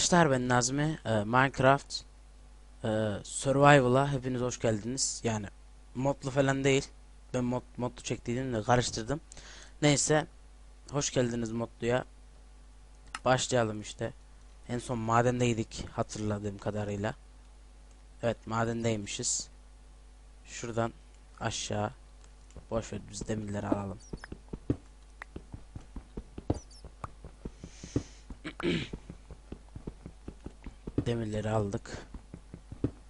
Arkadaşlar ben Nazmi. Ee, Minecraft e, Survival'a hepiniz hoş geldiniz. Yani modlu falan değil. Ben mod modlu çektiydim karıştırdım. Neyse hoş geldiniz modluya. Başlayalım işte. En son madendeydik hatırladığım kadarıyla. Evet madendeymişiz. Şuradan aşağı boş ver biz demirleri alalım. Demirleri aldık.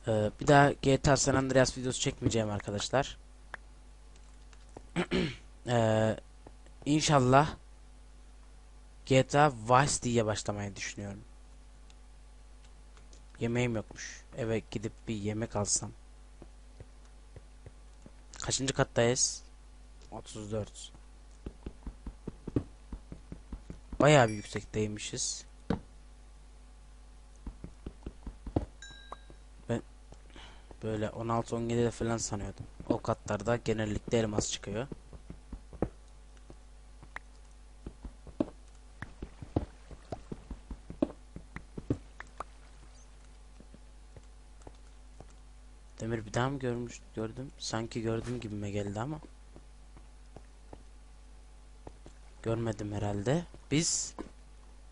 Ee, bir daha GTA San Andreas videosu çekmeyeceğim arkadaşlar. ee, inşallah GTA Vice City'ye başlamayı düşünüyorum. Yemeğim yokmuş. Eve gidip bir yemek alsam. Kaçıncı kattayız? 34. Bayağı bir yüksekteymişiz. Böyle 16-17'de falan sanıyordum. O katlarda genellikle elmas çıkıyor. Demir bir daha mı görmüş gördüm? Sanki gördüm gibime geldi ama. Görmedim herhalde. Biz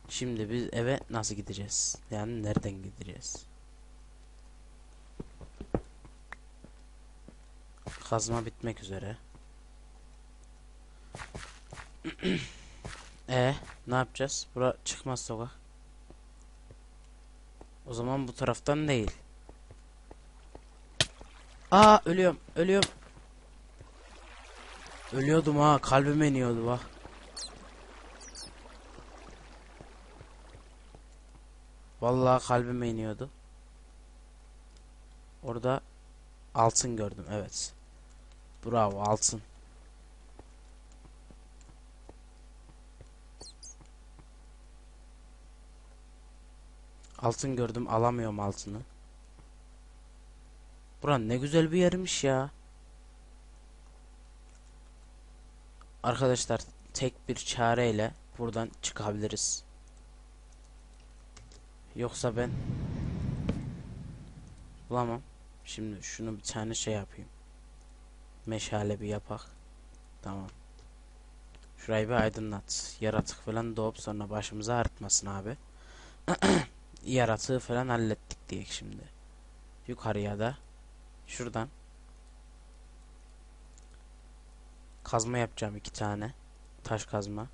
şimdi biz eve nasıl gideceğiz? Yani nereden gideceğiz? Kazma bitmek üzere. e ne yapacağız? Bura çıkmaz sokak. O zaman bu taraftan değil. Aa ölüyorum, ölüyorum. Ölüyordum ha, kalbime iniyordu bak. Vallahi kalbime iniyordu. Orada altın gördüm, evet. Bravo altın. Altın gördüm alamıyorum altını. Buran ne güzel bir yermiş ya. Arkadaşlar tek bir çareyle buradan çıkabiliriz. Yoksa ben bulamam. Şimdi şunu bir tane şey yapayım. Meşale bir yapak. Tamam. Şurayı bir aydınlat. Yaratık falan doğup sonra başımıza artmasın abi. Yaratığı falan hallettik diye şimdi. Yukarıya da şuradan kazma yapacağım iki tane. Taş kazma.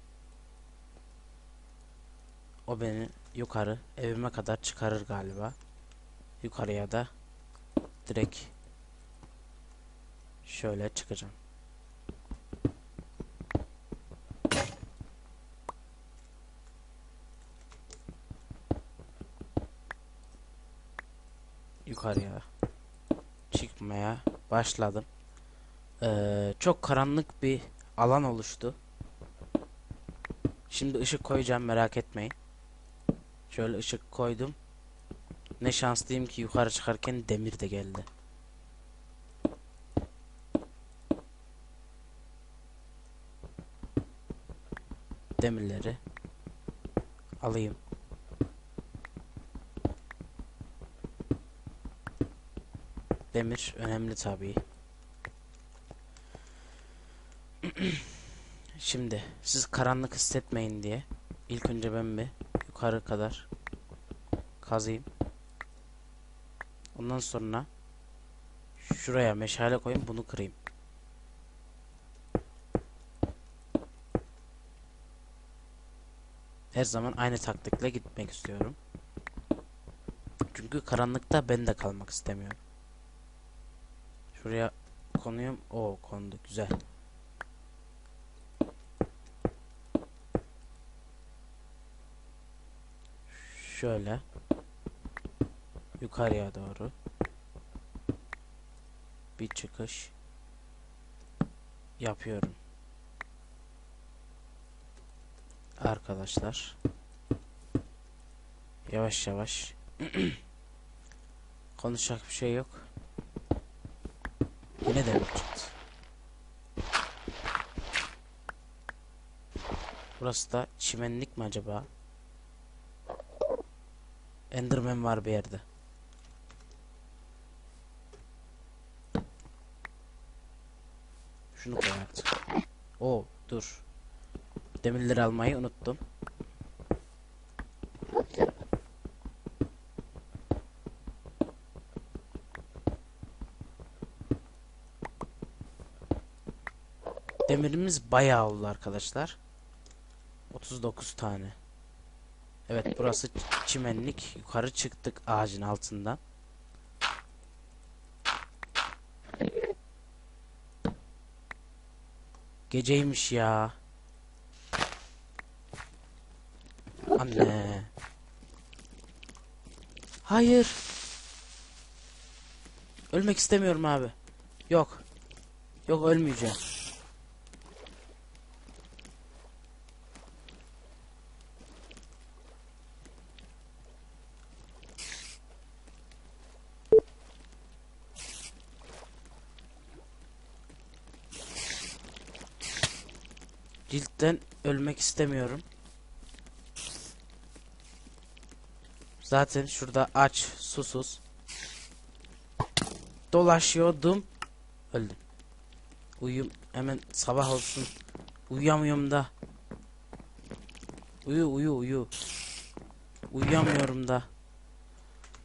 O beni yukarı evime kadar çıkarır galiba. Yukarıya da direkt Şöyle çıkacağım. Yukarıya çıkmaya başladım. Ee, çok karanlık bir alan oluştu. Şimdi ışık koyacağım merak etmeyin. Şöyle ışık koydum. Ne şanslıyım ki yukarı çıkarken demir de geldi. Demirleri alayım. Demir önemli tabii. Şimdi siz karanlık hissetmeyin diye ilk önce ben bir yukarı kadar kazayım. Ondan sonra şuraya meşale koyayım bunu kırayım. Her zaman aynı taktikle gitmek istiyorum. Çünkü karanlıkta ben de kalmak istemiyorum. Şuraya konuyum. O kondu. Güzel. Şöyle. Yukarıya doğru. Bir çıkış yapıyorum. Arkadaşlar. Yavaş yavaş. Konuşacak bir şey yok. Yine de çıktı. Burası da çimenlik mi acaba? Enderman var bir yerde. Şunu koy artık. Oo dur. Demirleri almayı unuttum. Demirimiz bayağı oldu arkadaşlar. 39 tane. Evet burası çimenlik. Yukarı çıktık ağacın altından. Geceymiş ya. Hayır. Ölmek istemiyorum abi. Yok. Yok ölmeyeceğim. Ciltten ölmek istemiyorum. Zaten şurada aç, susuz. Dolaşıyordum. Öldüm. Uyum hemen sabah olsun. Uyuyamıyorum da. Uyu uyu uyu. Uyuyamıyorum da.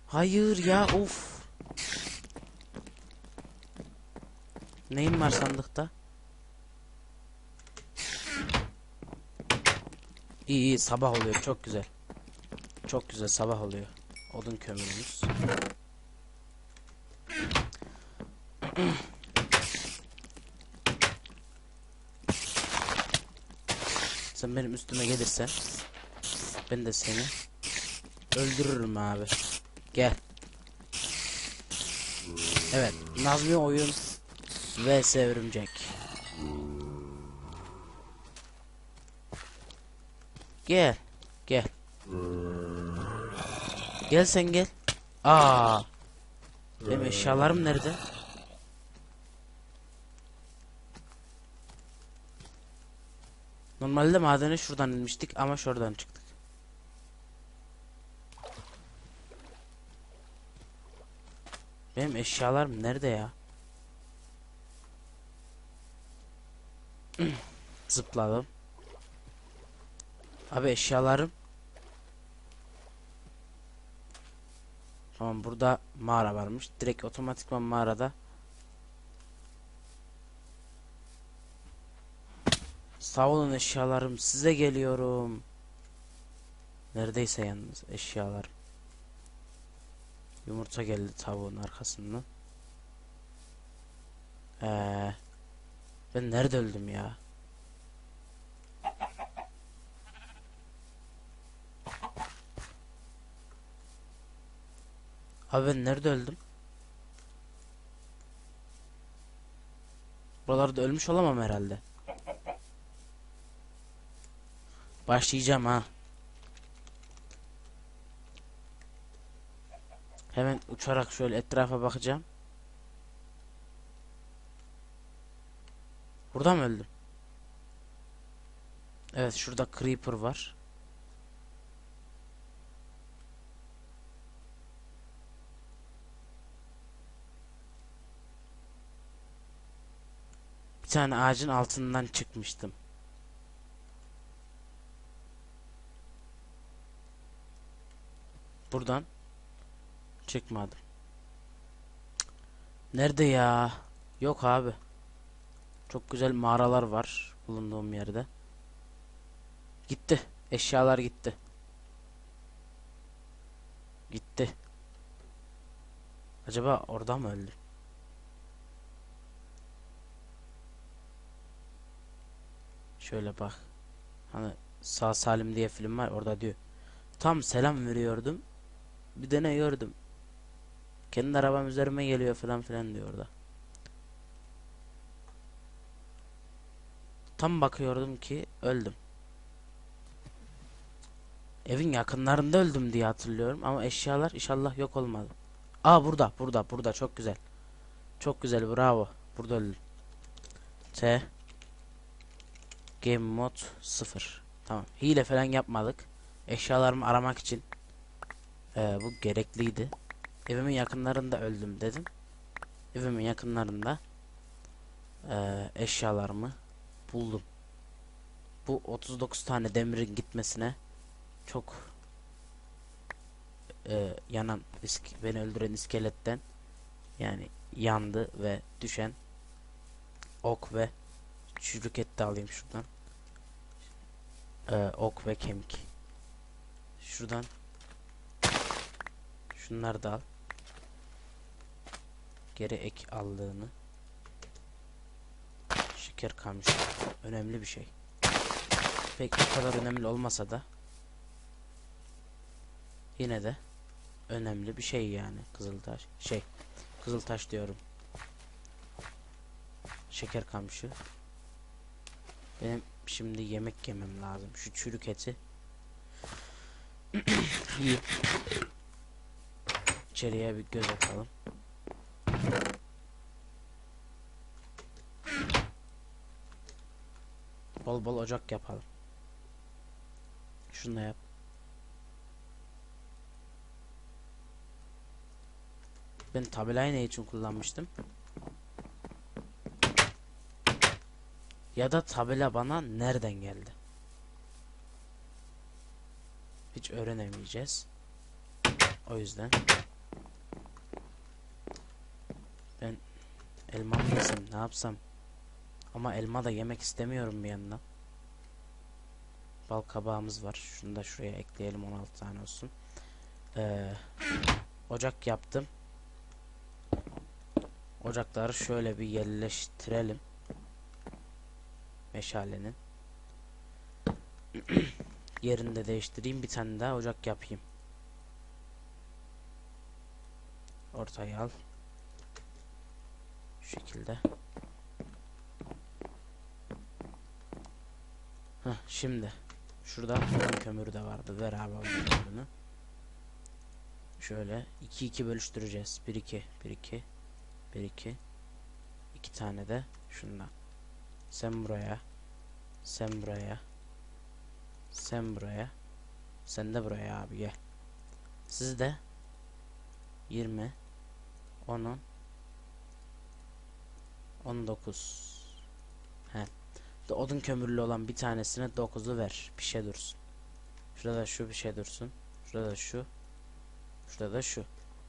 Hayır ya of. Neyim var sandıkta? İyi iyi sabah oluyor çok güzel. Çok güzel sabah oluyor. Odun kömürümüz. Sen benim üstüme gelirsen ben de seni öldürürüm abi. Gel. Evet, Nazmi oyun vs örümcek. Gel. Gel. Gel sen gel. Aa. Benim eşyalarım nerede? Normalde madene şuradan inmiştik ama şuradan çıktık. Benim eşyalarım nerede ya? Zıpladım. Abi eşyalarım. Tamam burada mağara varmış. Direkt otomatikman mağarada. Sağ olun eşyalarım. Size geliyorum. Neredeyse yalnız eşyalarım. Yumurta geldi tavuğun arkasından. Ee, ben nerede öldüm ya? Abi ben nerede öldüm? Buralarda ölmüş olamam herhalde. Başlayacağım ha. Hemen uçarak şöyle etrafa bakacağım. Burada mı öldüm? Evet şurada creeper var. Bir tane ağacın altından çıkmıştım. Buradan çıkmadım. Nerede ya? Yok abi. Çok güzel mağaralar var bulunduğum yerde. Gitti. Eşyalar gitti. Gitti. Acaba orada mı öldü? Şöyle bak. Hani Sağ Salim diye film var orada diyor. Tam selam veriyordum. Bir de ne gördüm. Kendi arabam üzerime geliyor falan filan diyor orada. Tam bakıyordum ki öldüm. Evin yakınlarında öldüm diye hatırlıyorum ama eşyalar inşallah yok olmadı. Aa burada, burada, burada çok güzel. Çok güzel, bravo. Burada öldüm. T Game mod 0. Tamam. Hile falan yapmadık. Eşyalarımı aramak için Ee, bu gerekliydi. Evimin yakınlarında öldüm dedim. Evimin yakınlarında ee, eşyalarımı buldum. Bu 39 tane demirin gitmesine çok ee, yanan isk- beni öldüren iskeletten yani yandı ve düşen ok ve çürük et de alayım şuradan. Ee, ok ve kemik. Şuradan şunları da al. Geri ek aldığını. Şeker kamışı. Önemli bir şey. Pek o kadar önemli olmasa da yine de önemli bir şey yani kızıltaş şey kızıltaş diyorum şeker kamışı benim şimdi yemek yemem lazım. Şu çürük eti. İçeriye bir göz atalım. Bol bol ocak yapalım. Şunu da yap. Ben tabelayı ne için kullanmıştım? Ya da tabela bana nereden geldi? Hiç öğrenemeyeceğiz. O yüzden ben elma mı yesem ne yapsam? Ama elma da yemek istemiyorum bir yandan. Bal kabağımız var. Şunu da şuraya ekleyelim 16 tane olsun. Ee, ocak yaptım. Ocakları şöyle bir yerleştirelim. Meşalenin. Yerini de değiştireyim. Bir tane daha ocak yapayım. Ortaya al. Şu şekilde. Heh, şimdi. Şurada odun kömürü de vardı. Ver abi kömürünü. Şöyle 2 2 bölüştüreceğiz. 1 2 1 2 1 2 2 tane de şundan. Sen buraya. Sen buraya. Sen buraya. Sen de buraya abi gel. Siz de 20 10 19 He. De odun kömürlü olan bir tanesine 9'u ver. Bir şey dursun. Şurada şu bir şey dursun. Şurada şu. Şurada da şu.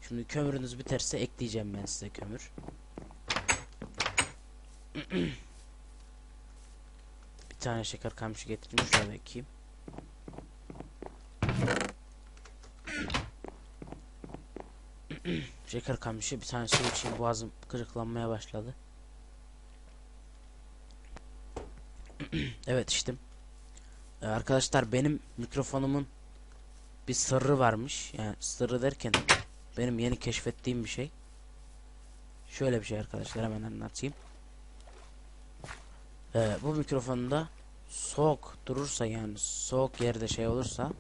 Şimdi kömürünüz biterse ekleyeceğim ben size kömür. tane şeker kamışı getirdim şurada ekeyim. şeker kamışı bir tane su içeyim boğazım kırıklanmaya başladı. evet içtim. Ee, arkadaşlar benim mikrofonumun bir sırrı varmış. Yani sırrı derken benim yeni keşfettiğim bir şey. Şöyle bir şey arkadaşlar hemen anlatayım. Ee, bu mikrofonda soğuk durursa yani soğuk yerde şey olursa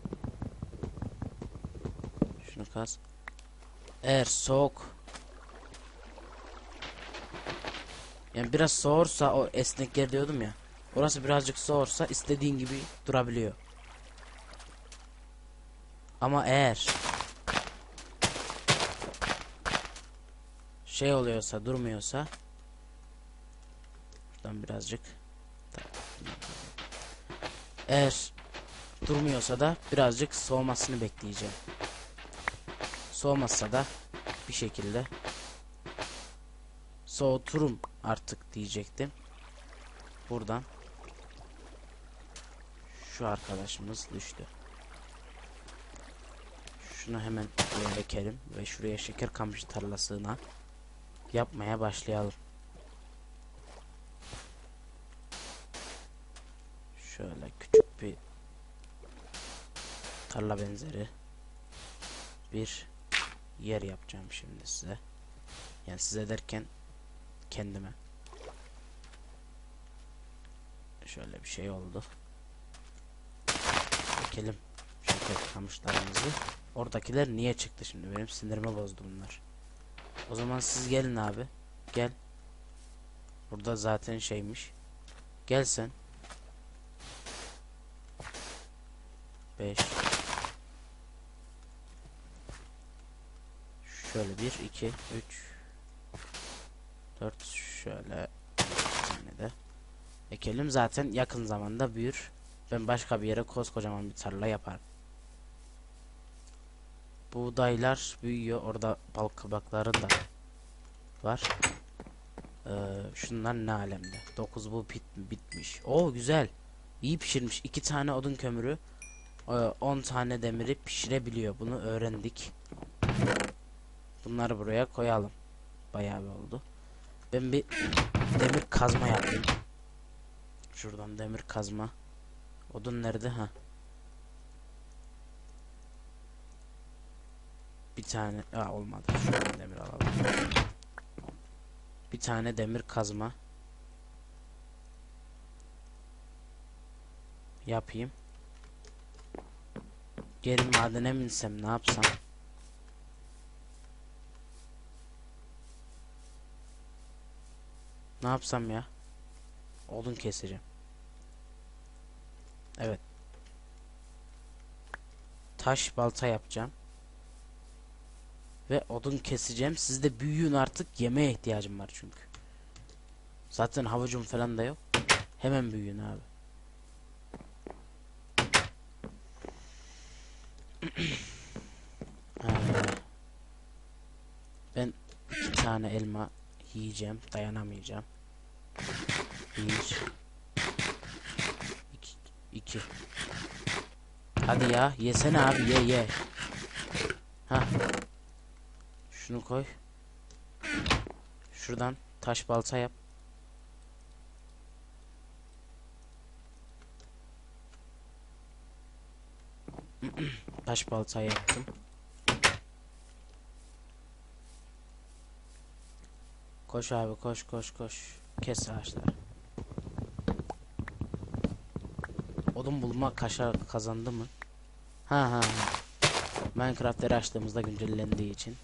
şunu kas. Eğer soğuk yani biraz soğursa o esnek yer diyordum ya. Orası birazcık soğursa istediğin gibi durabiliyor. Ama eğer şey oluyorsa durmuyorsa şuradan birazcık eğer durmuyorsa da birazcık soğumasını bekleyeceğim. Soğumazsa da bir şekilde soğuturum artık diyecektim. Buradan şu arkadaşımız düştü. Şunu hemen buraya ekelim ve şuraya şeker kamışı tarlasına yapmaya başlayalım. Şöyle küçük bir tarla benzeri bir yer yapacağım şimdi size. Yani size derken kendime. Şöyle bir şey oldu. Ekelim şeker kamışlarımızı. Oradakiler niye çıktı şimdi? Benim sinirimi bozdu bunlar. O zaman siz gelin abi. Gel. Burada zaten şeymiş. Gel sen. 5 Şöyle 1 2 3 4 şöyle bir tane de ekelim zaten yakın zamanda büyür. Ben başka bir yere koskocaman bir tarla yaparım. Buğdaylar büyüyor. Orada bal kabakları da var. Ee, şunlar ne alemde. 9 bu bit bitmiş. Oo güzel. İyi pişirmiş. 2 tane odun kömürü 10 tane demiri pişirebiliyor. Bunu öğrendik. Bunları buraya koyalım. Bayağı bir oldu. Ben bir demir kazma yapayım. Şuradan demir kazma. Odun nerede? Ha. Bir tane. Aa olmadı. Şuradan demir alalım. Bir tane demir kazma. Yapayım. Geri madene mi ne yapsam? Ne yapsam ya? Odun keseceğim. Evet. Taş balta yapacağım. Ve odun keseceğim. Siz de büyüyün artık. Yemeğe ihtiyacım var çünkü. Zaten havucum falan da yok. Hemen büyüyün abi. Ee, ben iki tane elma yiyeceğim. Dayanamayacağım. Bir. İki. iki. Hadi ya. Yesene abi. Ye ye. Ha. Şunu koy. Şuradan taş balta yap. taş balta yaptım. Koş abi koş koş koş. Kes ağaçları. Odun bulma kaşa kazandı mı? Ha ha ha. Minecraft'ları açtığımızda güncellendiği için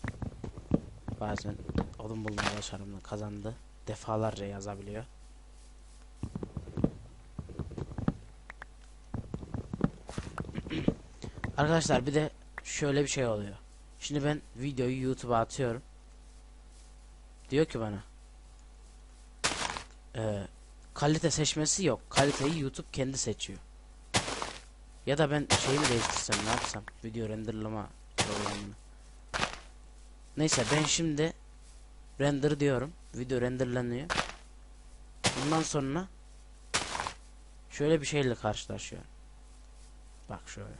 bazen odun bulma başarımını kazandı. Defalarca yazabiliyor. Arkadaşlar bir de şöyle bir şey oluyor. Şimdi ben videoyu YouTube'a atıyorum. Diyor ki bana e, kalite seçmesi yok. Kaliteyi YouTube kendi seçiyor. Ya da ben şeyi mi değiştirsem ne yapsam? Video renderlama programını. Neyse ben şimdi render diyorum. Video renderlanıyor. Bundan sonra şöyle bir şeyle karşılaşıyorum. Bak şöyle.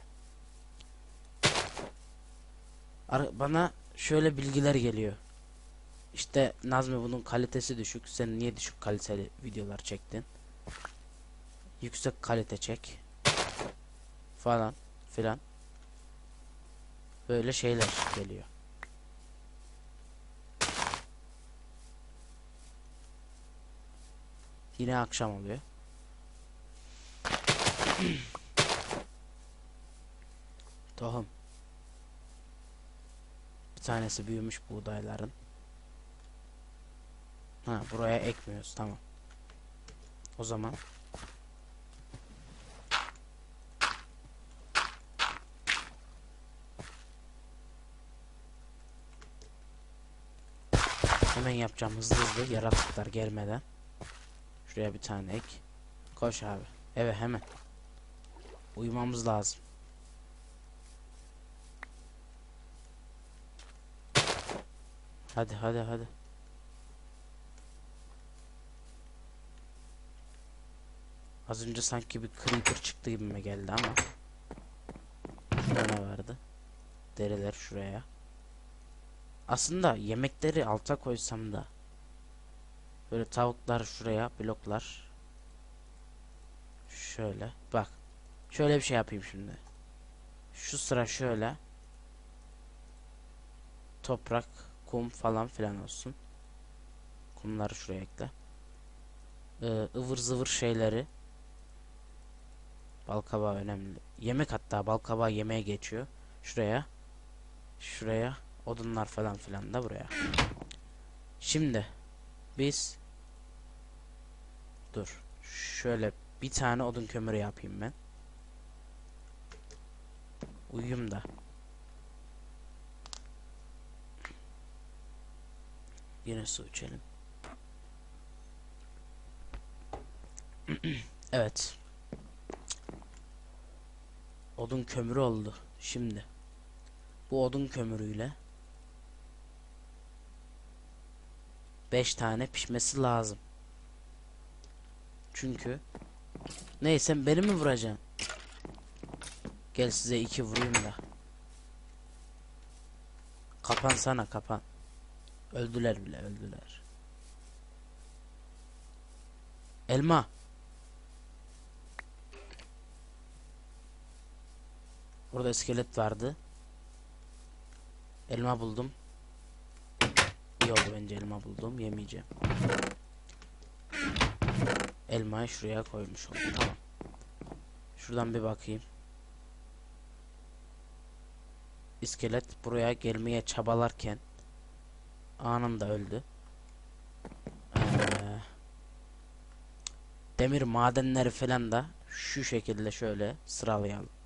Ar bana şöyle bilgiler geliyor. İşte Nazmi bunun kalitesi düşük. Sen niye düşük kaliteli videolar çektin? Yüksek kalite çek. Falan filan. Böyle şeyler geliyor. Yine akşam oluyor. Tohum. Bir tanesi büyümüş buğdayların. Ha buraya ekmiyoruz tamam. O zaman Hemen yapacağım hızlı hızlı yaratıklar gelmeden. Şuraya bir tane ek. Koş abi. Evet hemen. Uyumamız lazım. Hadi hadi hadi. Az önce sanki bir creeper çıktı gibime geldi ama. Ne vardı? Deriler şuraya. Aslında yemekleri alta koysam da. Böyle tavuklar şuraya bloklar. Şöyle bak. Şöyle bir şey yapayım şimdi. Şu sıra şöyle. Toprak, kum falan filan olsun. Kumları şuraya ekle. Ee, ıvır zıvır şeyleri. Balkabağı önemli. Yemek hatta balkabağı yemeğe geçiyor. Şuraya. Şuraya. Odunlar falan filan da buraya. Şimdi biz dur. Şöyle bir tane odun kömürü yapayım ben. Uyuyum da. Yine su içelim. evet. Odun kömürü oldu. Şimdi. Bu odun kömürüyle 5 tane pişmesi lazım. Çünkü neyse beni mi vuracaksın? Gel size iki vurayım da. Kapan sana kapan. Öldüler bile öldüler. Elma. Burada iskelet vardı. Elma buldum. İyi oldu bence elma buldum. Yemeyeceğim. Elmayı şuraya koymuş oldum. Tamam. Şuradan bir bakayım. İskelet buraya gelmeye çabalarken anında öldü. Ee, demir madenleri falan da şu şekilde şöyle sıralayalım.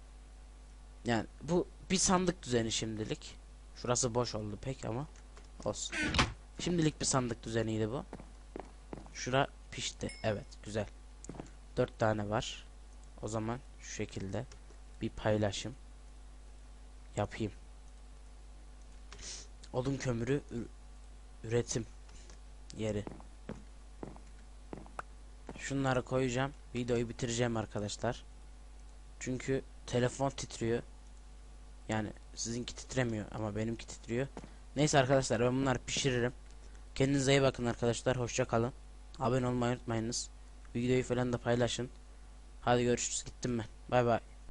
Yani bu bir sandık düzeni şimdilik. Şurası boş oldu pek ama olsun. Şimdilik bir sandık düzeniydi bu. Şura pişti. Evet güzel. Dört tane var. O zaman şu şekilde bir paylaşım yapayım. Odun kömürü üretim yeri. Şunları koyacağım. Videoyu bitireceğim arkadaşlar. Çünkü telefon titriyor. Yani sizinki titremiyor ama benimki titriyor. Neyse arkadaşlar ben bunları pişiririm. Kendinize iyi bakın arkadaşlar. Hoşça kalın. Abone olmayı unutmayınız. Videoyu falan da paylaşın. Hadi görüşürüz. Gittim ben. Bay bay.